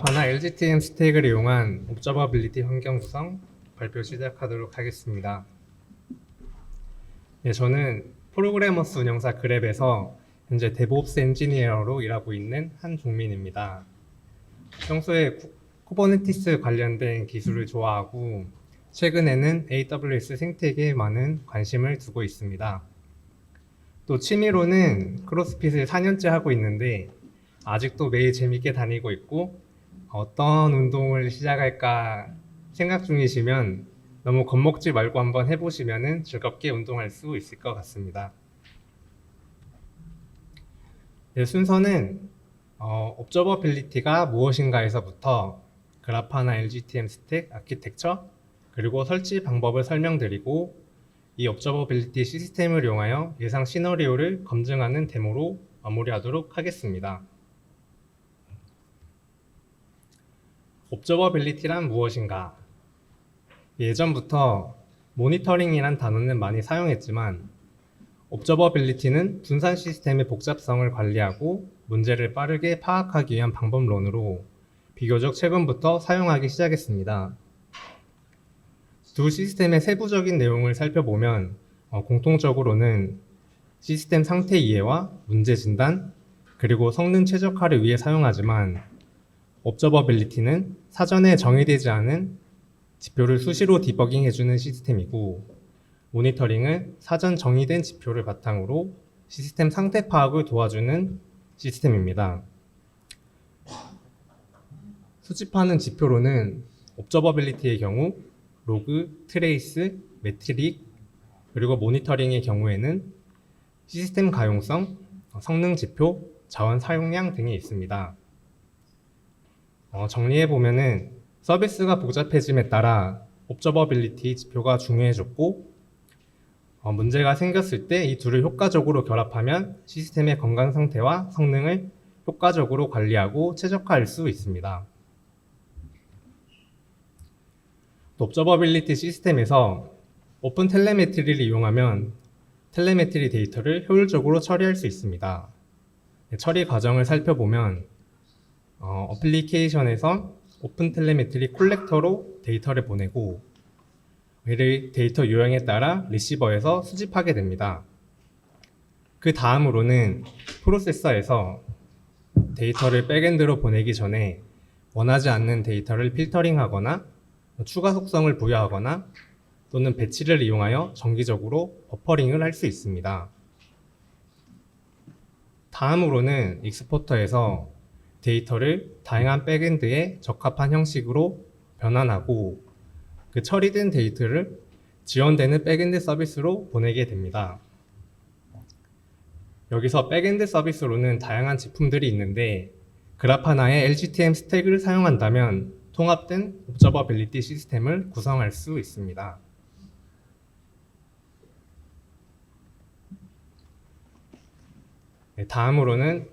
그라파나 LGTM 스택을 이용한 옵저버빌리티 환경 구성 발표 시작하도록 하겠습니다. 네, 저는 프로그래머스 운영사 그랩에서 현재 데브옵스 엔지니어로 일하고 있는 한종민입니다. 평소에 쿠- 쿠버네티스 관련된 기술을 좋아하고 최근에는 AWS 생태계에 많은 관심을 두고 있습니다. 또 취미로는 크로스핏을 4년째 하고 있는데 아직도 매일 재밌게 다니고 있고 어떤 운동을 시작할까 생각 중이시면 너무 겁먹지 말고 한번 해보시면 즐겁게 운동할 수 있을 것 같습니다. 네, 순서는 어, 옵저버빌리티가 무엇인가에서부터 그라파나 LGTM 스택 아키텍처 그리고 설치 방법을 설명드리고 이 옵저버빌리티 시스템을 이용하여 예상 시나리오를 검증하는 데모로 마무리하도록 하겠습니다. 옵저버빌리티란 무엇인가? 예전부터 모니터링이란 단어는 많이 사용했지만 옵저버빌리티는 분산 시스템의 복잡성을 관리하고 문제를 빠르게 파악하기 위한 방법론으로 비교적 최근부터 사용하기 시작했습니다. 두 시스템의 세부적인 내용을 살펴보면 어, 공통적으로는 시스템 상태 이해와 문제 진단 그리고 성능 최적화를 위해 사용하지만 옵저버빌리티는 사전에 정의되지 않은 지표를 수시로 디버깅 해주는 시스템이고 모니터링은 사전 정의된 지표를 바탕으로 시스템 상태 파악을 도와주는 시스템입니다. 수집하는 지표로는 옵저버빌리티의 경우 로그, 트레이스, 매트릭, 그리고 모니터링의 경우에는 시스템 가용성, 성능 지표, 자원 사용량 등이 있습니다. 어, 정리해 보면은 서비스가 복잡해짐에 따라 옵저버빌리티 지표가 중요해졌고 어, 문제가 생겼을 때 이 둘을 효과적으로 결합하면 시스템의 건강 상태와 성능을 효과적으로 관리하고 최적화할 수 있습니다. 또 옵저버빌리티 시스템에서 오픈 텔레메트리를 이용하면 텔레메트리 데이터를 효율적으로 처리할 수 있습니다. 네, 처리 과정을 살펴보면 어, 어플리케이션에서 오픈 텔레메트리 콜렉터로 데이터를 보내고 이를 데이터 요양에 따라 리시버에서 수집하게 됩니다. 그 다음으로는 프로세서에서 데이터를 백엔드로 보내기 전에 원하지 않는 데이터를 필터링하거나 추가 속성을 부여하거나 또는 배치를 이용하여 정기적으로 버퍼링을 할 수 있습니다. 다음으로는 익스포터에서 데이터를 다양한 백엔드에 적합한 형식으로 변환하고 그 처리된 데이터를 지원되는 백엔드 서비스로 보내게 됩니다. 여기서 백엔드 서비스로는 다양한 제품들이 있는데 그라파나의 LGTM 스택을 사용한다면 통합된 옵저버빌리티 시스템을 구성할 수 있습니다. 네, 다음으로는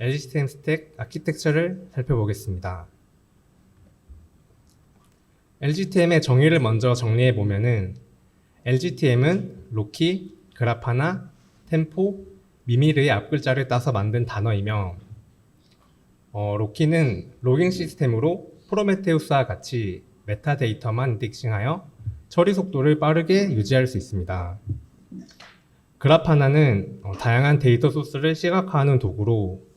LGTM 스택 아키텍처를 살펴보겠습니다. LGTM의 정의를 먼저 정리해 보면은 LGTM은 로키, 그라파나, 템포, 미미르의 앞글자를 따서 만든 단어이며 어, 로키는 로깅 시스템으로 프로메테우스와 같이 메타데이터만 인덱싱하여 처리 속도를 빠르게 유지할 수 있습니다. 그라파나는 어, 다양한 데이터 소스를 시각화하는 도구로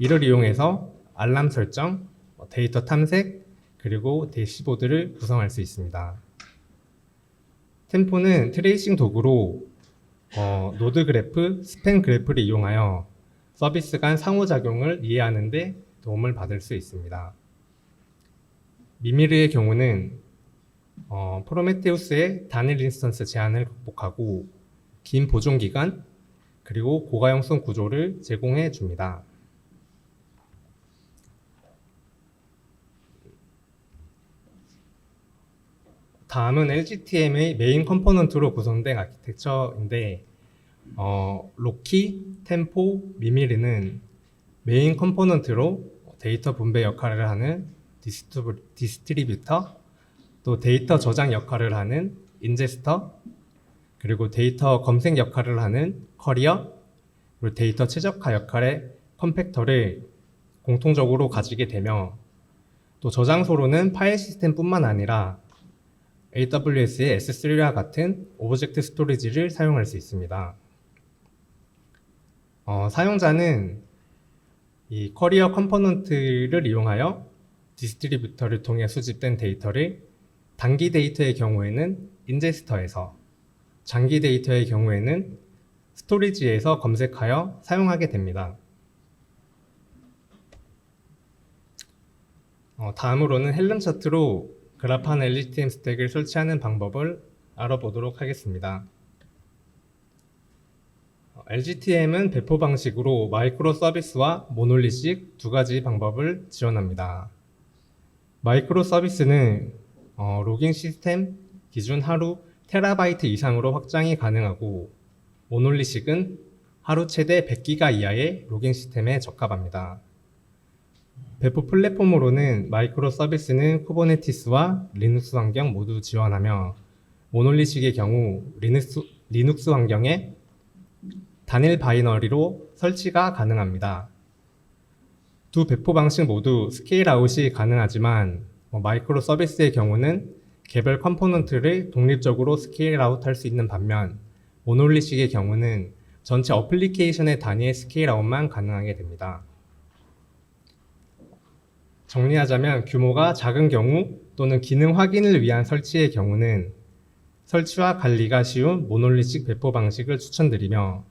이를 이용해서 알람 설정, 어, 데이터 탐색, 그리고 대시보드를 구성할 수 있습니다. 템포는 트레이싱 도구로 어, 노드 그래프, 스팬 그래프를 이용하여 서비스 간 상호작용을 이해하는 데 도움을 받을 수 있습니다. 미미르의 경우는 어, 프로메테우스의 단일 인스턴스 제한을 극복하고 긴 보존 기간 그리고 고가용성 구조를 제공해 줍니다. 다음은 LGTM의 메인 컴포넌트로 구성된 아키텍처인데 어, 로키, 템포, 미미르는 메인 컴포넌트로 데이터 분배 역할을 하는 디스트리뷰, 디스트리뷰터, 또 데이터 저장 역할을 하는 인제스터, 그리고 데이터 검색 역할을 하는 커리어, 그리고 데이터 최적화 역할의 컴팩터를 공통적으로 가지게 되며 또 저장소로는 파일 시스템뿐만 아니라 AWS의 S3와 같은 오브젝트 스토리지를 사용할 수 있습니다. 어, 사용자는 이 커리어 컴포넌트를 이용하여 디스트리뷰터를 통해 수집된 데이터를 단기 데이터의 경우에는 인제스터에서 장기 데이터의 경우에는 스토리지에서 검색하여 사용하게 됩니다. 어, 다음으로는 헬름 차트로 그래프한 LGTM 스택을 설치하는 방법을 알아보도록 하겠습니다. 어, LGTM은 배포 방식으로 마이크로 서비스와 모놀리식 두 가지 방법을 지원합니다. 마이크로 서비스는 어, 로깅 시스템 기준 하루 테라바이트 이상으로 확장이 가능하고 모놀리식은 하루 최대 100기가 이하의 로깅 시스템에 적합합니다. 배포 플랫폼으로는 마이크로 서비스는 쿠버네티스와 리눅스 환경 모두 지원하며 모놀리식의 경우 리눅스, 리눅스 환경에 단일 바이너리로 설치가 가능합니다. 두 배포 방식 모두 스케일 아웃이 가능하지만 뭐 마이크로 서비스의 경우는 개별 컴포넌트를 독립적으로 스케일 아웃 할 수 있는 반면 모놀리식의 경우는 전체 어플리케이션의 단위의 스케일 아웃만 가능하게 됩니다. 정리하자면 규모가 작은 경우 또는 기능 확인을 위한 설치의 경우는 설치와 관리가 쉬운 모놀리식 배포 방식을 추천드리며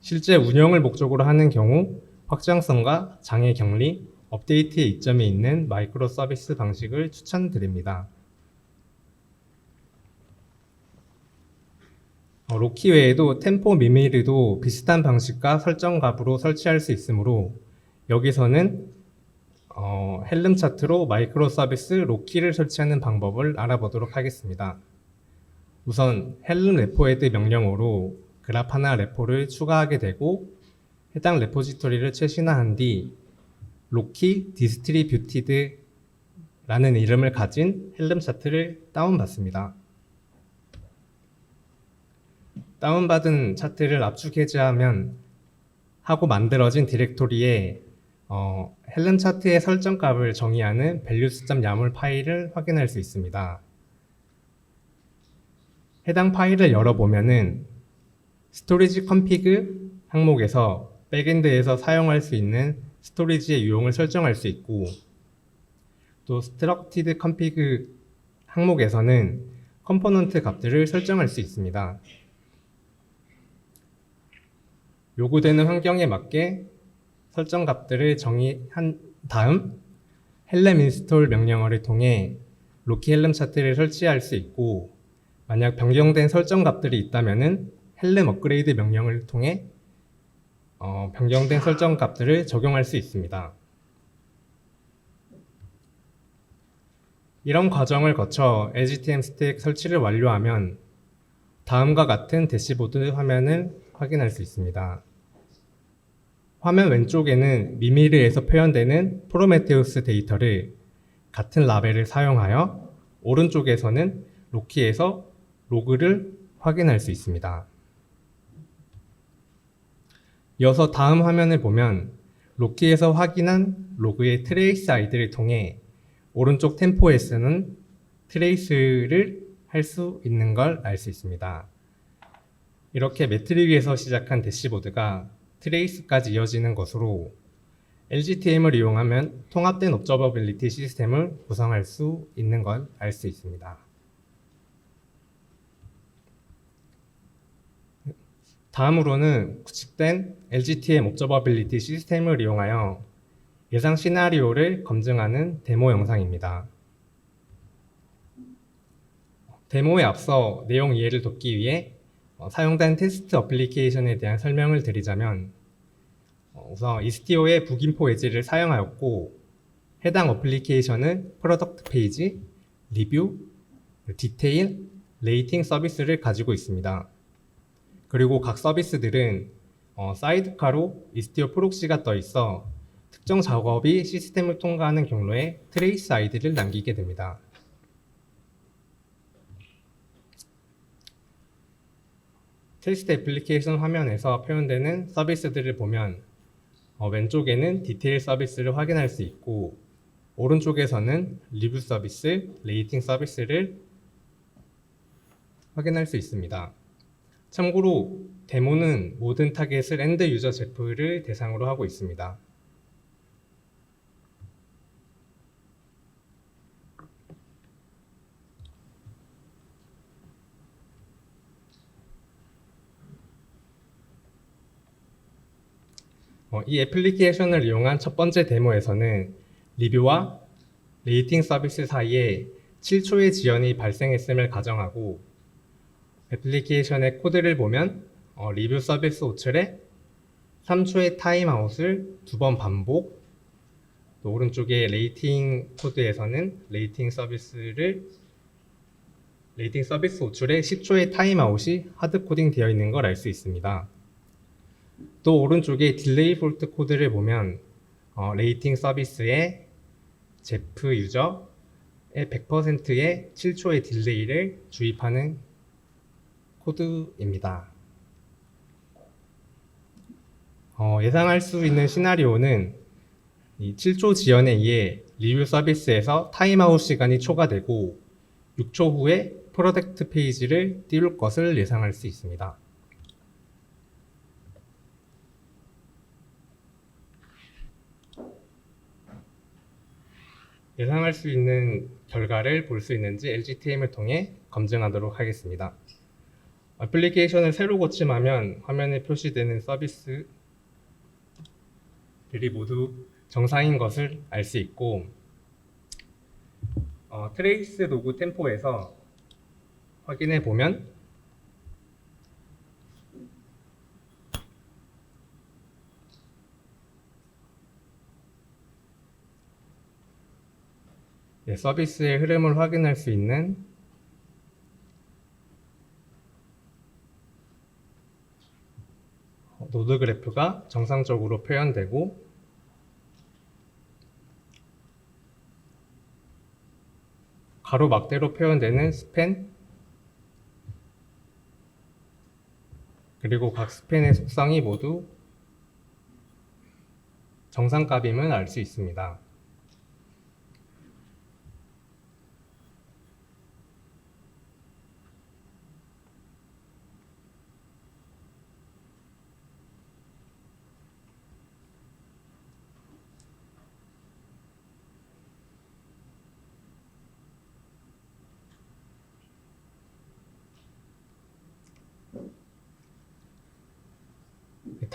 실제 운영을 목적으로 하는 경우 확장성과 장애 격리, 업데이트의 이점이 있는 마이크로 서비스 방식을 추천드립니다. 어, 로키 외에도 템포 미미르도 비슷한 방식과 설정 값으로 설치할 수 있으므로 여기서는 어, 헬름 차트로 마이크로 서비스 로키를 설치하는 방법을 알아보도록 하겠습니다. 우선 헬름 레포헤드 명령어로 그래파나 레포를 추가하게 되고 해당 레포지토리를 최신화한 뒤 로키 디스트리뷰티드 라는 이름을 가진 헬름 차트를 다운받습니다. 다운받은 차트를 압축 해제하면 하고 만들어진 디렉토리에 어, 헬름 차트의 설정 값을 정의하는 values.yaml 파일을 확인할 수 있습니다. 해당 파일을 열어보면은 스토리지 컴피그 항목에서 백엔드에서 사용할 수 있는 스토리지의 유형을 설정할 수 있고 또 structed config 항목에서는 컴포넌트 값들을 설정할 수 있습니다. 요구되는 환경에 맞게 설정 값들을 정의한 다음 헬렘 인스톨 명령어를 통해 로키 헬렘 차트를 설치할 수 있고 만약 변경된 설정 값들이 있다면은 헬렘 업그레이드 명령을 통해 어, 변경된 설정 값들을 적용할 수 있습니다. 이런 과정을 거쳐 LGTM 스택 설치를 완료하면 다음과 같은 대시보드 화면을 확인할 수 있습니다. 화면 왼쪽에는 미미르에서 표현되는 프로메테우스 데이터를 같은 라벨을 사용하여 오른쪽에서는 로키에서 로그를 확인할 수 있습니다. 이어서 다음 화면을 보면 로키에서 확인한 로그의 트레이스 아이디를 통해 오른쪽 템포에서는 트레이스를 할 수 있는 걸 알 수 있습니다. 이렇게 매트릭에서 시작한 대시보드가 트레이스까지 이어지는 것으로 LGTM을 이용하면 통합된 옵저버빌리티 시스템을 구성할 수 있는 걸 알 수 있습니다. 다음으로는 구축된 LGTM 옵저버빌리티 시스템을 이용하여 예상 시나리오를 검증하는 데모 영상입니다. 데모에 앞서 내용 이해를 돕기 위해 어, 사용된 테스트 어플리케이션에 대한 설명을 드리자면 어, 우선 이스티오의 북인포 웨지를 사용하였고 해당 어플리케이션은 프로덕트 페이지, 리뷰, 디테일, 레이팅 서비스를 가지고 있습니다. 그리고 각 서비스들은 어, 사이드카로 이스티오 프록시가 떠 있어 특정 작업이 시스템을 통과하는 경로에 트레이스 아이디를 남기게 됩니다. 테스트 애플리케이션 화면에서 표현되는 서비스들을 보면 어, 왼쪽에는 디테일 서비스를 확인할 수 있고 오른쪽에서는 리뷰 서비스, 레이팅 서비스를 확인할 수 있습니다. 참고로 데모는 모든 타겟을 엔드 유저 제프를 대상으로 하고 있습니다. 어, 이 애플리케이션을 이용한 첫 번째 데모에서는 리뷰와 레이팅 서비스 사이에 7초의 지연이 발생했음을 가정하고 애플리케이션의 코드를 보면 어, 리뷰 서비스 호출에 3초의 타임아웃을 두 번 반복 또 오른쪽에 레이팅 코드에서는 레이팅 서비스를 레이팅 서비스 호출에 10초의 타임아웃이 하드코딩 되어 있는 걸 알 수 있습니다. 또 오른쪽에 딜레이 폴트 코드를 보면 어, 레이팅 서비스의 제프 유저의 100%의 7초의 딜레이를 주입하는 코드입니다. 어, 예상할 수 있는 시나리오는 이 7초 지연에 의해 리뷰 서비스에서 타임아웃 시간이 초과되고 6초 후에 프로덕트 페이지를 띄울 것을 예상할 수 있습니다. 예상할 수 있는 결과를 볼 수 있는지 LGTM을 통해 검증하도록 하겠습니다. 애플리케이션을 새로 고침하면 화면에 표시되는 서비스들이 모두 정상인 것을 알 수 있고 어, 트레이스 로그 템포에서 확인해 보면 서비스의 흐름을 확인할 수 있는 노드 그래프가 정상적으로 표현되고 가로 막대로 표현되는 스팬 그리고 각 스팬의 속성이 모두 정상값임을 알 수 있습니다.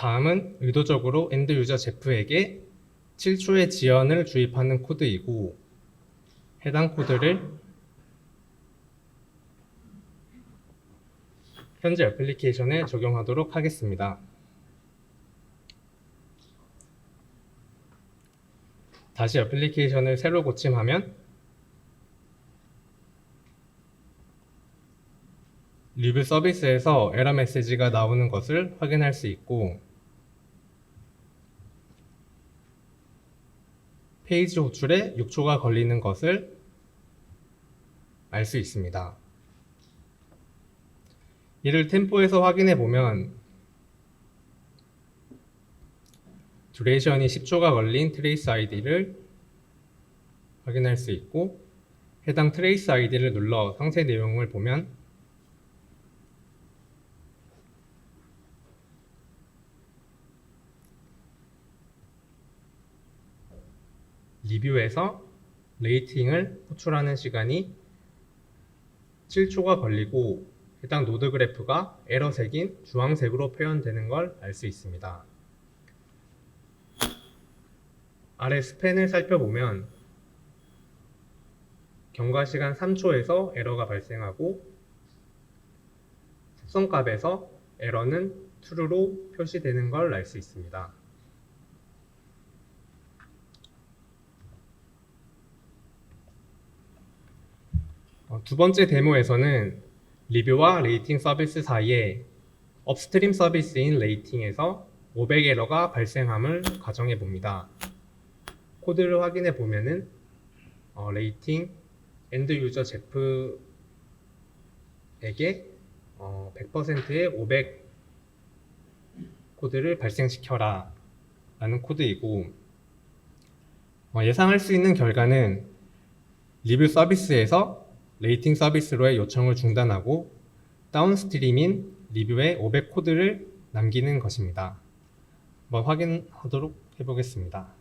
다음은 의도적으로 엔드 유저 제프에게 7초의 지연을 주입하는 코드이고 해당 코드를 현재 애플리케이션에 적용하도록 하겠습니다. 다시 애플리케이션을 새로 고침하면 리뷰 서비스에서 에러 메시지가 나오는 것을 확인할 수 있고 페이지 호출에 6초가 걸리는 것을 알 수 있습니다. 이를 템포에서 확인해 보면 듀레이션이 10초가 걸린 트레이스 아이디를 확인할 수 있고 해당 트레이스 아이디를 눌러 상세 내용을 보면 리뷰에서 레이팅을 호출하는 시간이 7초가 걸리고 해당 노드 그래프가 에러색인 주황색으로 표현되는 걸 알 수 있습니다. 아래 스팬을 살펴보면 경과 시간 3초에서 에러가 발생하고 속성값에서 에러는 true로 표시되는 걸 알 수 있습니다. 두 번째 데모에서는 리뷰와 레이팅 서비스 사이에 업스트림 서비스인 레이팅에서 500 에러가 발생함을 가정해 봅니다. 코드를 확인해 보면은 어, 레이팅 엔드 유저 제프에게 어, 100%의 500 코드를 발생시켜라 라는 코드이고 어, 예상할 수 있는 결과는 리뷰 서비스에서 레이팅 서비스로의 요청을 중단하고 다운스트림인 리뷰에 500 코드를 남기는 것입니다. 한번 확인하도록 해보겠습니다.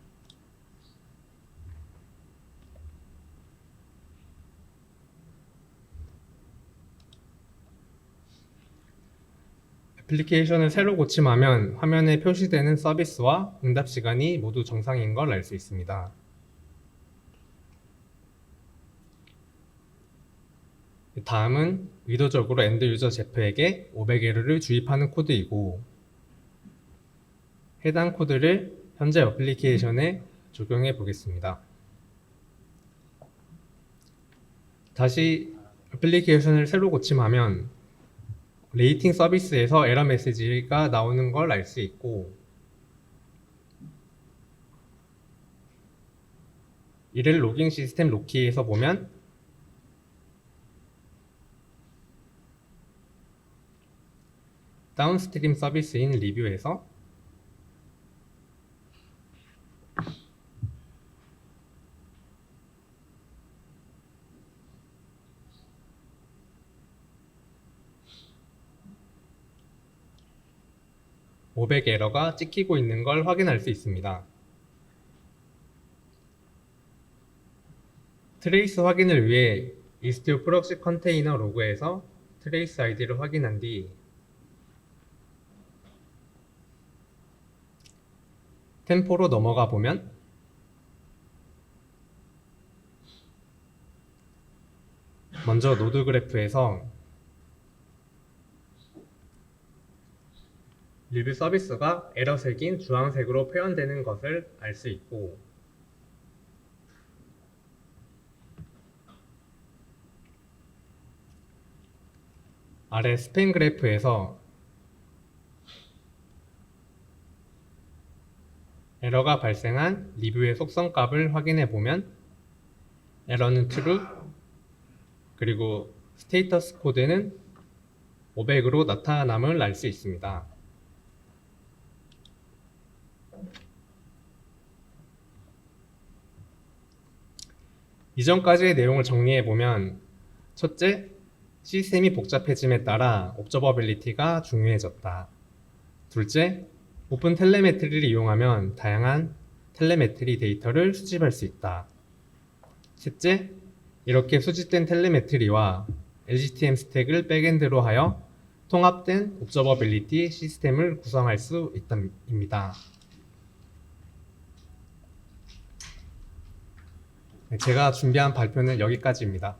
애플리케이션을 새로 고침하면 화면에 표시되는 서비스와 응답 시간이 모두 정상인 걸 알 수 있습니다. 다음은 의도적으로 엔드 유저 제프에게 500에러를 주입하는 코드이고 해당 코드를 현재 애플리케이션에 적용해 보겠습니다. 다시 애플리케이션을 새로 고침하면 레이팅 서비스에서 에러 메시지가 나오는 걸 알 수 있고 이를 로깅 시스템 로키에서 보면 다운스트림 서비스인 리뷰에서 (500) 에러가 찍히고 있는 걸 확인할 수 있습니다. 트레이스 확인을 위해 이스티오 프록시 컨테이너 로그에서 트레이스 아이디를 확인한 뒤 템포로 넘어가 보면 먼저 노드 그래프에서 리뷰 서비스가 에러색인 주황색으로 표현되는 것을 알 수 있고 아래 스팸 그래프에서 에러가 발생한 리뷰의 속성 값을 확인해 보면 에러는 true 그리고 스테이터스 코드는 500으로 나타남을 알 수 있습니다. 이전까지의 내용을 정리해 보면 첫째, 시스템이 복잡해짐에 따라 옵저버빌리티가 중요해졌다. 둘째, 오픈 텔레메트리를 이용하면 다양한 텔레메트리 데이터를 수집할 수 있다. 셋째, 이렇게 수집된 텔레메트리와 LGTM 스택을 백엔드로 하여 통합된 옵저버빌리티 시스템을 구성할 수 있답니다. 네, 제가 준비한 발표는 여기까지입니다.